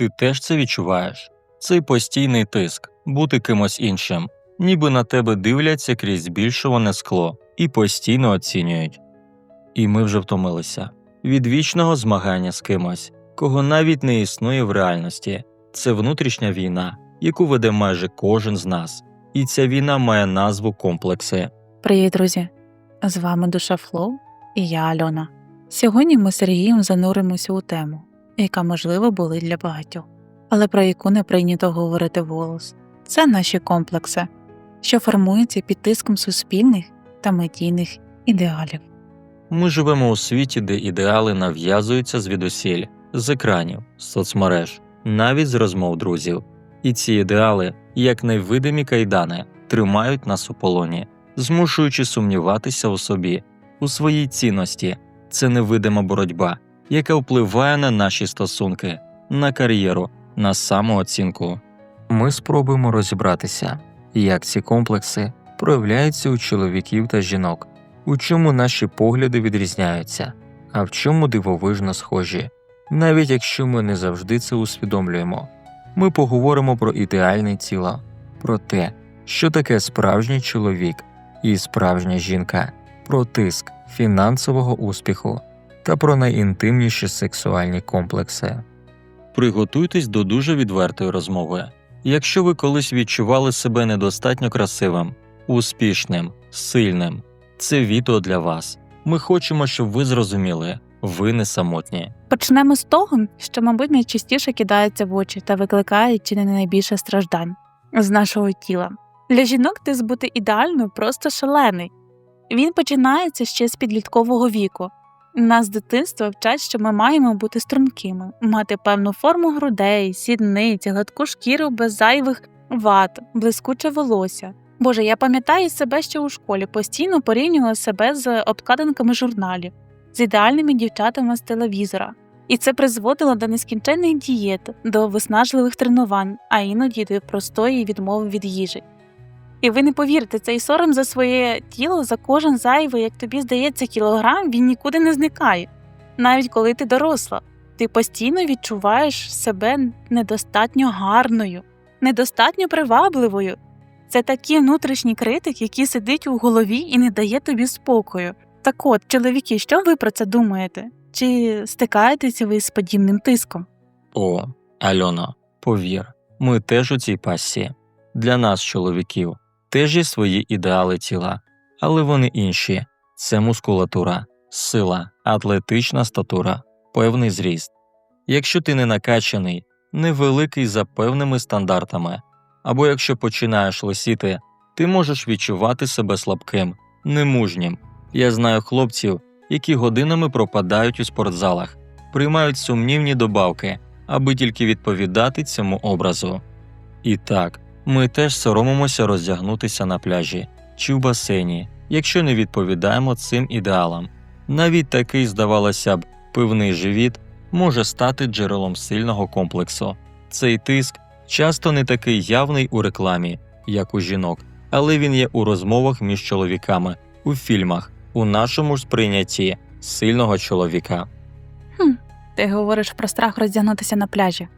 Ти теж це відчуваєш? Цей постійний тиск бути кимось іншим, ніби на тебе дивляться крізь збільшуване скло і постійно оцінюють. І ми вже втомилися від вічного змагання з кимось, кого навіть не існує в реальності. Це внутрішня війна, яку веде майже кожен з нас, і ця війна має назву комплекси. Привіт, друзі! З вами Душа Флоу і я Альона. Сьогодні ми з Сергієм зануримося у тему, яка можливо болить для багатьох, але про яку не прийнято говорити вголос. Це наші комплекси, що формуються під тиском суспільних та медійних ідеалів. Ми живемо у світі, де ідеали нав'язуються звідусіль, з екранів, соцмереж, навіть з розмов друзів. І ці ідеали, як невидимі кайдани, тримають нас у полоні, змушуючи сумніватися у собі, у своїй цінності. Це невидима боротьба, яка впливає на наші стосунки, на кар'єру, на самооцінку. Ми спробуємо розібратися, як ці комплекси проявляються у чоловіків та жінок, у чому наші погляди відрізняються, а в чому дивовижно схожі, навіть якщо ми не завжди це усвідомлюємо. Ми поговоримо про ідеальне тіло, про те, що таке справжній чоловік і справжня жінка, про тиск фінансового успіху та про найінтимніші сексуальні комплекси. Приготуйтесь до дуже відвертої розмови. Якщо ви колись відчували себе недостатньо красивим, успішним, сильним, це відео для вас. Ми хочемо, щоб ви зрозуміли, ви не самотні. Почнемо з того, що, мабуть, найчастіше кидається в очі та викликає чи не найбільше страждань з нашого тіла. Для жінок тиск бути ідеальною просто шалений. Він починається ще з підліткового віку. Нас з дитинства вчать, що ми маємо бути стрункими, мати певну форму грудей, сідниць, гладку шкіру без зайвих ват, блискуче волосся. Боже, я пам'ятаю себе ще у школі, постійно порівнювала себе з обкладинками журналів, з ідеальними дівчатами з телевізора. І це призводило до нескінченних дієт, до виснажливих тренувань, а іноді до простої відмови від їжі. І ви не повірите, цей сором за своє тіло, за кожен зайвий, як тобі здається, кілограм, він нікуди не зникає. Навіть коли ти доросла, ти постійно відчуваєш себе недостатньо гарною, недостатньо привабливою. Це такий внутрішній критик, який сидить у голові і не дає тобі спокою. Так от, чоловіки, що ви про це думаєте? Чи стикаєтеся ви з подібним тиском? О, Альоно, повір, ми теж у цій пасі. Для нас, чоловіків, теж є свої ідеали тіла, але вони інші це мускулатура, сила, атлетична статура, певний зріст. Якщо ти не накачаний, невеликий за певними стандартами, або якщо починаєш лисіти, ти можеш відчувати себе слабким, немужнім. Я знаю хлопців, які годинами пропадають у спортзалах, приймають сумнівні добавки, аби тільки відповідати цьому образу. І так, ми теж соромимося роздягнутися на пляжі чи в басейні, якщо не відповідаємо цим ідеалам. Навіть такий, здавалося б, пивний живіт може стати джерелом сильного комплексу. Цей тиск часто не такий явний у рекламі, як у жінок, але він є у розмовах між чоловіками, у фільмах, у нашому ж сприйнятті сильного чоловіка. Хм, ти говориш про страх роздягнутися на пляжі.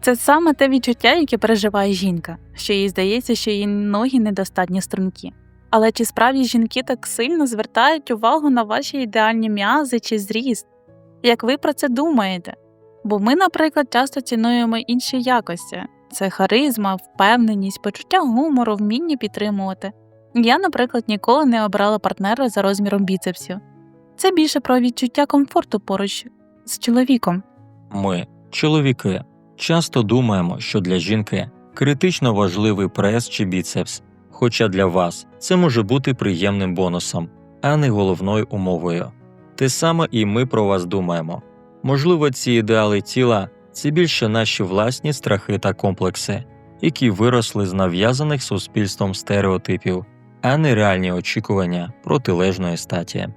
Це саме те відчуття, яке переживає жінка, що їй здається, що її ноги недостатньо стрункі. Але чи справді жінки так сильно звертають увагу на ваші ідеальні м'язи чи зріст? Як ви про це думаєте? Бо ми, наприклад, часто цінуємо інші якості це харизма, впевненість, почуття гумору, вміння підтримувати. Я, наприклад, ніколи не обрала партнера за розміром біцепсів. Це більше про відчуття комфорту поруч з чоловіком. Ми, чоловіки, часто думаємо, що для жінки критично важливий прес чи біцепс, хоча для вас це може бути приємним бонусом, а не головною умовою. Те саме і ми про вас думаємо. Можливо, ці ідеали тіла це більше наші власні страхи та комплекси, які виросли з нав'язаних суспільством стереотипів, а не реальні очікування протилежної статі.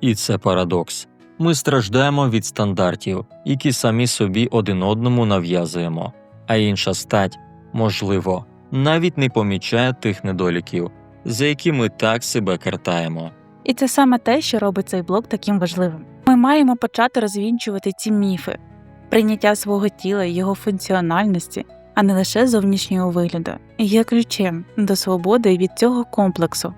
І це парадокс. Ми страждаємо від стандартів, які самі собі один одному нав'язуємо, а інша стать, можливо, навіть не помічає тих недоліків, за які ми так себе картаємо. І це саме те, що робить цей блог таким важливим. Ми маємо почати розвінчувати ці міфи. Прийняття свого тіла і його функціональності, а не лише зовнішнього вигляду, є ключем до свободи від цього комплексу.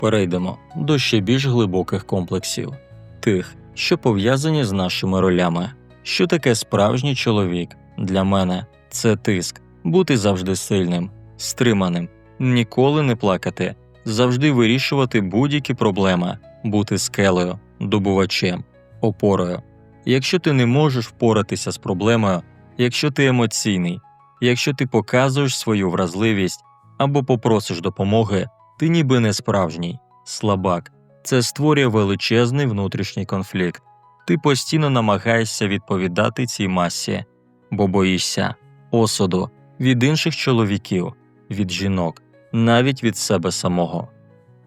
Перейдемо до ще більш глибоких комплексів, тих, що пов'язані з нашими ролями. Що таке справжній чоловік? Для мене це тиск, бути завжди сильним, стриманим, ніколи не плакати, завжди вирішувати будь-які проблеми, бути скелею, добувачем, опорою. Якщо ти не можеш впоратися з проблемою, якщо ти емоційний, якщо ти показуєш свою вразливість або попросиш допомоги, ти ніби не справжній, слабак. Це створює величезний внутрішній конфлікт. Ти постійно намагаєшся відповідати цій масі, бо боїшся осуду від інших чоловіків, від жінок, навіть від себе самого.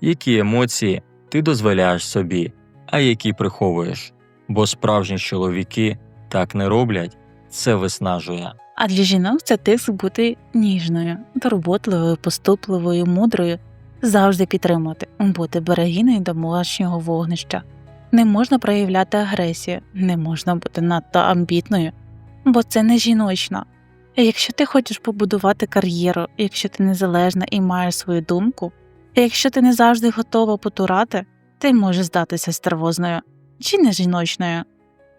Які емоції ти дозволяєш собі, а які приховуєш? Бо справжні чоловіки так не роблять, це виснажує. А для жінок це тиск бути ніжною, турботливою, поступливою, мудрою, завжди підтримувати, бути берегиною домашнього вогнища. Не можна проявляти агресію, не можна бути надто амбітною, бо це не жіночно. Якщо ти хочеш побудувати кар'єру, якщо ти незалежна і маєш свою думку, якщо ти не завжди готова потурати, ти можеш здатися стервозною чи не жіночною.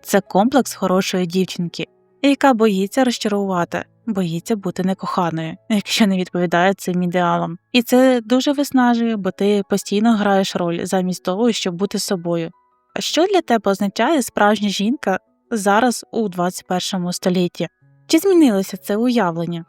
Це комплекс хорошої дівчинки, яка боїться розчарувати, боїться бути некоханою, якщо не відповідає цим ідеалам. І це дуже виснажує, бо ти постійно граєш роль замість того, щоб бути собою. Що для тебе означає справжня жінка зараз у 21 столітті? Чи змінилося це уявлення?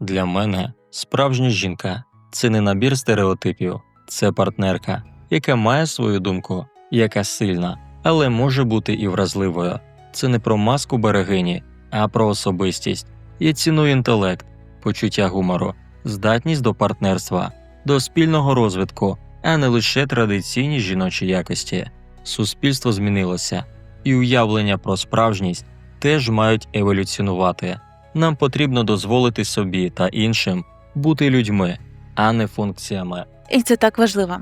Для мене справжня жінка це не набір стереотипів, це партнерка, яка має свою думку, яка сильна, але може бути і вразливою. Це не про маску берегині, а про особистість. Я ціную інтелект, почуття гумору, здатність до партнерства, до спільного розвитку, а не лише традиційні жіночі якості. Суспільство змінилося, і уявлення про справжність теж мають еволюціонувати. Нам потрібно дозволити собі та іншим бути людьми, а не функціями. І це так важливо,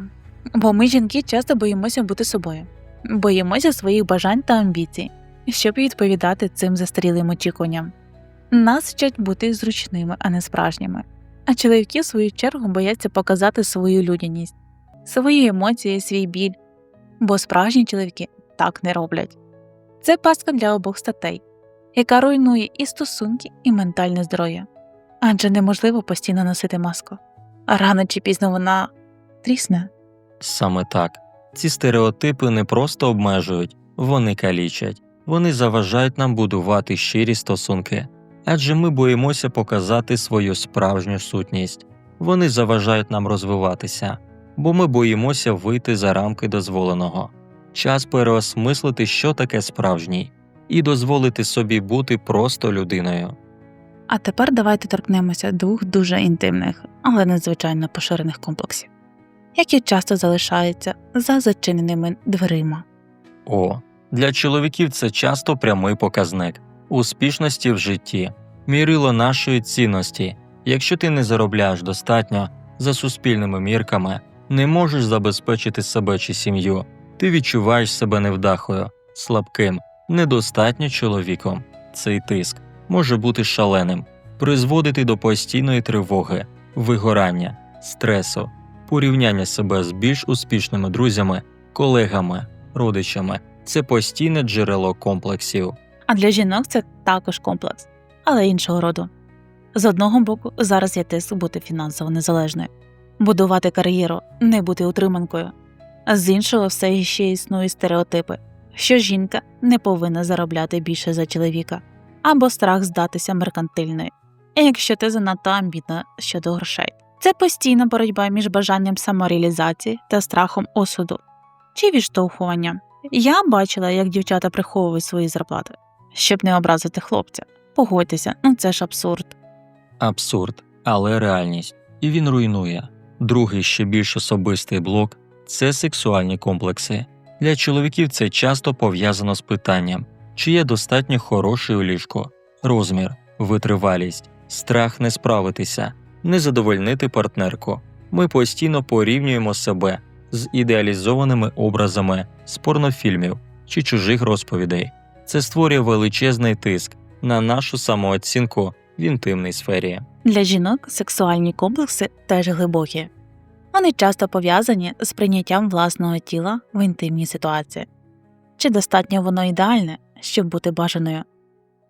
бо ми, жінки, часто боїмося бути собою, боїмося своїх бажань та амбіцій, щоб відповідати цим застарілим очікуванням. Нас вчать бути зручними, а не справжніми. А чоловіки, в свою чергу, бояться показати свою людяність, свої емоції, свій біль, бо справжні чоловіки так не роблять. Це пастка для обох статей, яка руйнує і стосунки, і ментальне здоров'я. Адже неможливо постійно носити маску, а рано чи пізно вона трісне. Саме так, ці стереотипи не просто обмежують, вони калічать, вони заважають нам будувати щирі стосунки, адже ми боїмося показати свою справжню сутність. Вони заважають нам розвиватися, бо ми боїмося вийти за рамки дозволеного. Час переосмислити, що таке справжній, і дозволити собі бути просто людиною. А тепер давайте торкнемося двох дуже інтимних, але надзвичайно поширених комплексів, які часто залишаються за зачиненими дверима. О, для чоловіків це часто прямий показник успішності в житті, мірило нашої цінності. Якщо ти не заробляєш достатньо за суспільними мірками, не можеш забезпечити себе чи сім'ю, ти відчуваєш себе невдахою, слабким, недостатньо чоловіком. Цей тиск може бути шаленим, призводити до постійної тривоги, вигорання, стресу, порівняння себе з більш успішними друзями, колегами, родичами це постійне джерело комплексів. А для жінок це також комплекс, але іншого роду. З одного боку, зараз є тиск бути фінансово незалежною, будувати кар'єру, не бути утриманкою. А з іншого, все ще існують стереотипи, що жінка не повинна заробляти більше за чоловіка, або страх здатися меркантильною, якщо ти занадто амбітна щодо грошей. Це постійна боротьба між бажанням самореалізації та страхом осуду чи відштовхування. Я бачила, як дівчата приховують свої зарплати, щоб не образити хлопця. Погодьтеся, ну це ж абсурд. Абсурд, але реальність, і він руйнує. Другий ще більш особистий блок це сексуальні комплекси. Для чоловіків це часто пов'язано з питанням, чи є достатньо хороший у ліжку, розмір, витривалість, страх не справитися, не задовольнити партнерку. Ми постійно порівнюємо себе з ідеалізованими образами з порнофільмів чи чужих розповідей. Це створює величезний тиск, на нашу самооцінку в інтимній сфері. Для жінок сексуальні комплекси теж глибокі. Вони часто пов'язані з прийняттям власного тіла в інтимній ситуації. Чи достатньо воно ідеальне, щоб бути бажаною?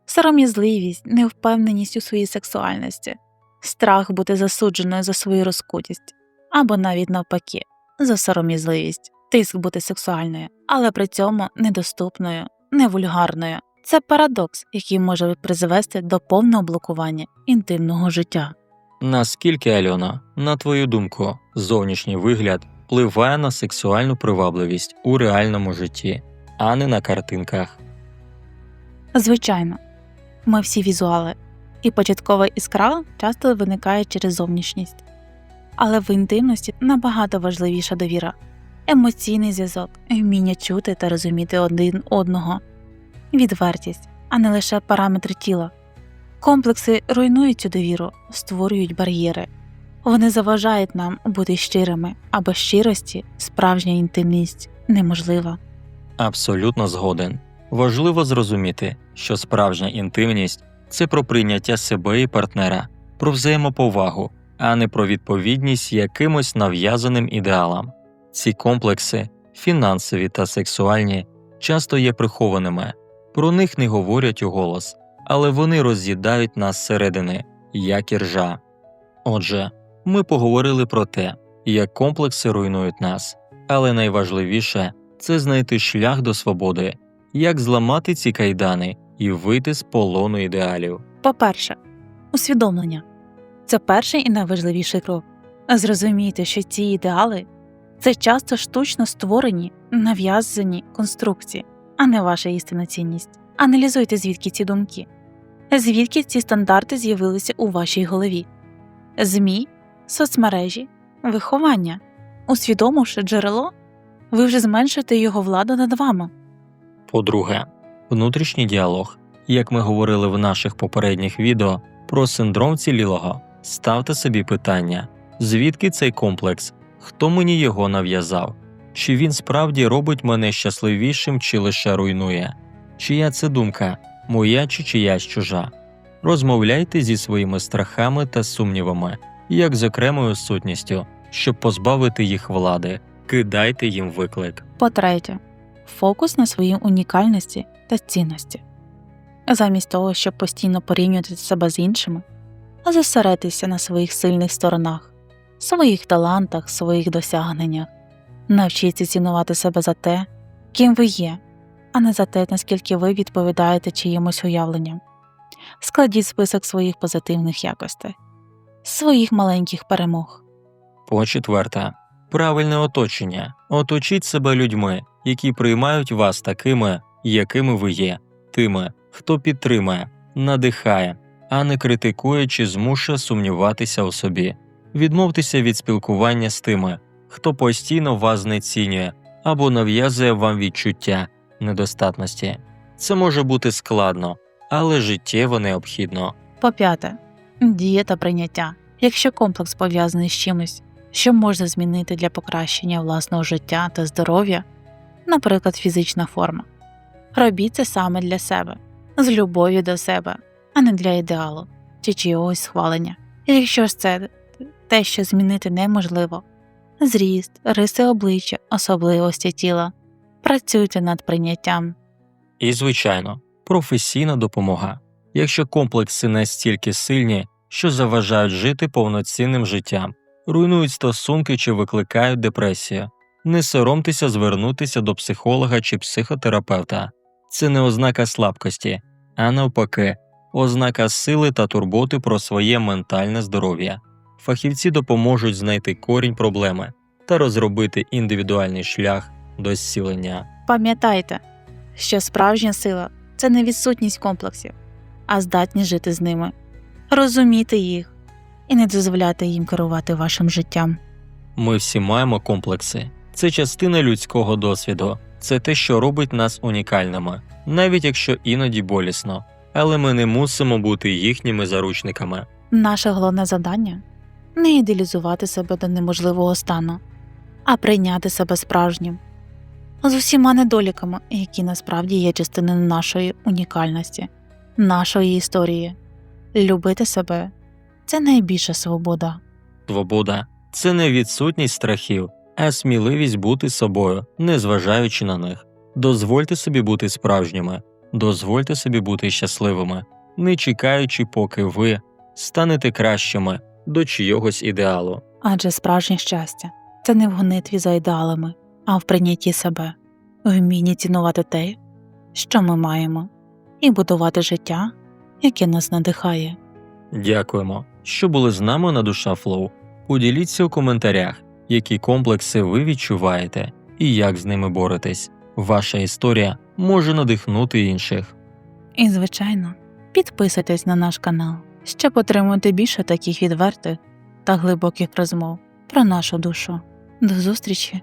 Сором'язливість, невпевненість у своїй сексуальності, страх бути засудженою за свою розкутість, або навіть навпаки, за сором'язливість, тиск бути сексуальною, але при цьому недоступною, невульгарною. Це парадокс, який може призвести до повного блокування інтимного життя. Наскільки, Альона, на твою думку, зовнішній вигляд впливає на сексуальну привабливість у реальному житті, а не на картинках? Звичайно, ми всі візуали, і початкова іскра часто виникає через зовнішність. Але в інтимності набагато важливіша довіра, емоційний зв'язок, вміння чути та розуміти один одного, відвертість, а не лише параметри тіла. Комплекси руйнують цю довіру, створюють бар'єри. Вони заважають нам бути щирими, а без щирості справжня інтимність неможлива. Абсолютно згоден. Важливо зрозуміти, що справжня інтимність це про прийняття себе і партнера, про взаємоповагу, а не про відповідність якимось нав'язаним ідеалам. Ці комплекси, фінансові та сексуальні, часто є прихованими, про них не говорять у голос, але вони роз'їдають нас зсередини, як і ржа. Отже, ми поговорили про те, як комплекси руйнують нас, але найважливіше це знайти шлях до свободи, як зламати ці кайдани і вийти з полону ідеалів. По-перше, усвідомлення це перший і найважливіший крок. Зрозумійте, що ці ідеали це часто штучно створені, нав'язані конструкції, а не ваша істинна цінність. Аналізуйте, звідки ці думки, звідки ці стандарти з'явилися у вашій голові, ЗМІ, соцмережі, виховання. Усвідомивши джерело, ви вже зменшите його владу над вами. По-друге, внутрішній діалог. Як ми говорили в наших попередніх відео про синдром цілілого, ставте собі питання, звідки цей комплекс, хто мені його нав'язав, чи він справді робить мене щасливішим, чи лише руйнує, чия це думка, моя чи чиясь чужа. Розмовляйте зі своїми страхами та сумнівами, як з окремою сутністю, щоб позбавити їх влади, кидайте їм виклик. По-третє, фокус на своїй унікальності та цінності. Замість того, щоб постійно порівнювати себе з іншими, а зосередитися на своїх сильних сторонах, своїх талантах, своїх досягненнях. Навчіться цінувати себе за те, ким ви є, а не за те, наскільки ви відповідаєте чиїмось уявленням. Складіть список своїх позитивних якостей, своїх маленьких перемог. По четверте, правильне оточення. Оточіть себе людьми, які приймають вас такими, якими ви є, тими, хто підтримує, надихає, а не критикує чи змушує сумніватися у собі. Відмовтеся від спілкування з тими, хто постійно вас знецінює або нав'язує вам відчуття недостатності. Це може бути складно, але життєво необхідно. По п'яте дія та прийняття. Якщо комплекс пов'язаний з чимось, що можна змінити для покращення власного життя та здоров'я, наприклад, фізична форма, робіть це саме для себе, з любов'ю до себе, а не для ідеалу чи чогось схвалення. Якщо ж це те, що змінити неможливо, зріст, риси обличчя, особливості тіла, працюйте над прийняттям. І, звичайно, професійна допомога. Якщо комплекси настільки сильні, що заважають жити повноцінним життям, руйнують стосунки чи викликають депресію, не соромтеся звернутися до психолога чи психотерапевта. Це не ознака слабкості, а навпаки, ознака сили та турботи про своє ментальне здоров'я. Фахівці допоможуть знайти корінь проблеми та розробити індивідуальний шлях до зцілення. Пам'ятайте, що справжня сила це не відсутність комплексів, а здатність жити з ними, розуміти їх і не дозволяти їм керувати вашим життям. Ми всі маємо комплекси. Це частина людського досвіду, це те, що робить нас унікальними, навіть якщо іноді болісно, але ми не мусимо бути їхніми заручниками. Наше головне завдання не ідеалізувати себе до неможливого стану, а прийняти себе справжнім, з усіма недоліками, які насправді є частиною нашої унікальності. нашої історії. Любити себе це найбільша свобода. Свобода це не відсутність страхів, а сміливість бути собою, незважаючи на них. Дозвольте собі бути справжніми, дозвольте собі бути щасливими, не чекаючи, поки ви станете кращими до чийогось ідеалу. Адже справжнє щастя це не в гонитві за ідеалами, а в прийнятті себе, в вмінні цінувати те, що ми маємо, і будувати життя, яке нас надихає. Дякуємо, що були з нами на душа Флоу. Поділіться у коментарях, які комплекси ви відчуваєте і як з ними боретесь. Ваша історія може надихнути інших. І, звичайно, підписуйтесь на наш канал, щоб отримати більше таких відвертих та глибоких розмов про нашу душу. До зустрічі